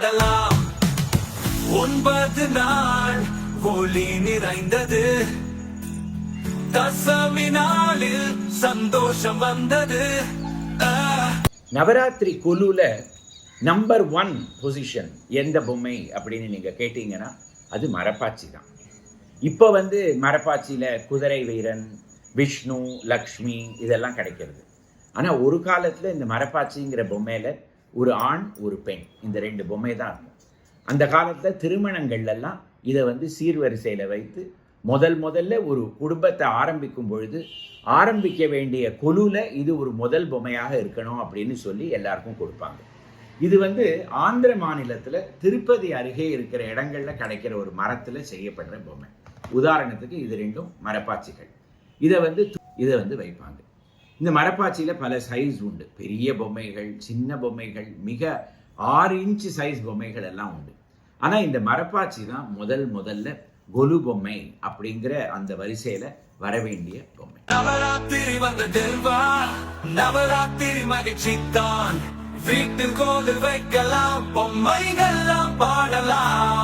பாடலாம் ஒன்பது நாள் ஒளி நிறைந்தது. தசமி நாளில் சந்தோஷம் வந்தது. நவராத்திரி குழுல நம்பர் ஒன் பொசிஷன் எந்த பொம்மை அப்படின்னு நீங்க கேட்டீங்கன்னா அது மரப்பாச்சி தான். இப்போ வந்து மரப்பாச்சியில குதிரை வீரன் விஷ்ணு லக்ஷ்மி இதெல்லாம் கிடைக்கிறது. ஆனா ஒரு காலத்துல இந்த மரப்பாச்சிங்கிற பொம்மையில ஒரு ஆண் ஒரு பெண். இந்த ரெண்டு பொம்மை தான் இருக்கும் அந்த காலத்தில் திருமணங்கள்லாம் இதை வந்து சீர்வரிசையில் வைத்து முதல் முதல்ல ஒரு குடும்பத்தை ஆரம்பிக்கும் பொழுது ஆரம்பிக்க வேண்டிய கொலுவில் இது ஒரு முதல் பொம்மையாக இருக்கணும் அப்படின்னு சொல்லி எல்லாருக்கும் கொடுப்பாங்க. இது வந்து ஆந்திர மாநிலத்தில் திருப்பதி அருகே இருக்கிற இடங்கள்ல கிடைக்கிற ஒரு மரத்தில் செய்யப்படுற பொம்மை. உதாரணத்துக்கு இது ரெண்டும் மரப்பாச்சிகள். இதை வந்து இதை வந்து வைப்பாங்க. இந்த மரப்பாச்சியில் பல சைஸ் உண்டு. பெரிய பொம்மைகள் சின்ன பொம்மைகள் மிக ஆறு இன்ச் சைஸ் பொம்மைகள் எல்லாம் உண்டு. ஆனா இந்த மரப்பாச்சி தான் முதல் முதல்ல கொலு பொம்மை அப்படிங்கிற அந்த வரிசையில வர வேண்டிய பொம்மை. நவராத்திரி வந்ததில்வா நவராத்திரி மகிழ்ச்சி தான் வீட்டு கோது வைக்கலாம் பொம்மைகள்லாம் பாடலாம்.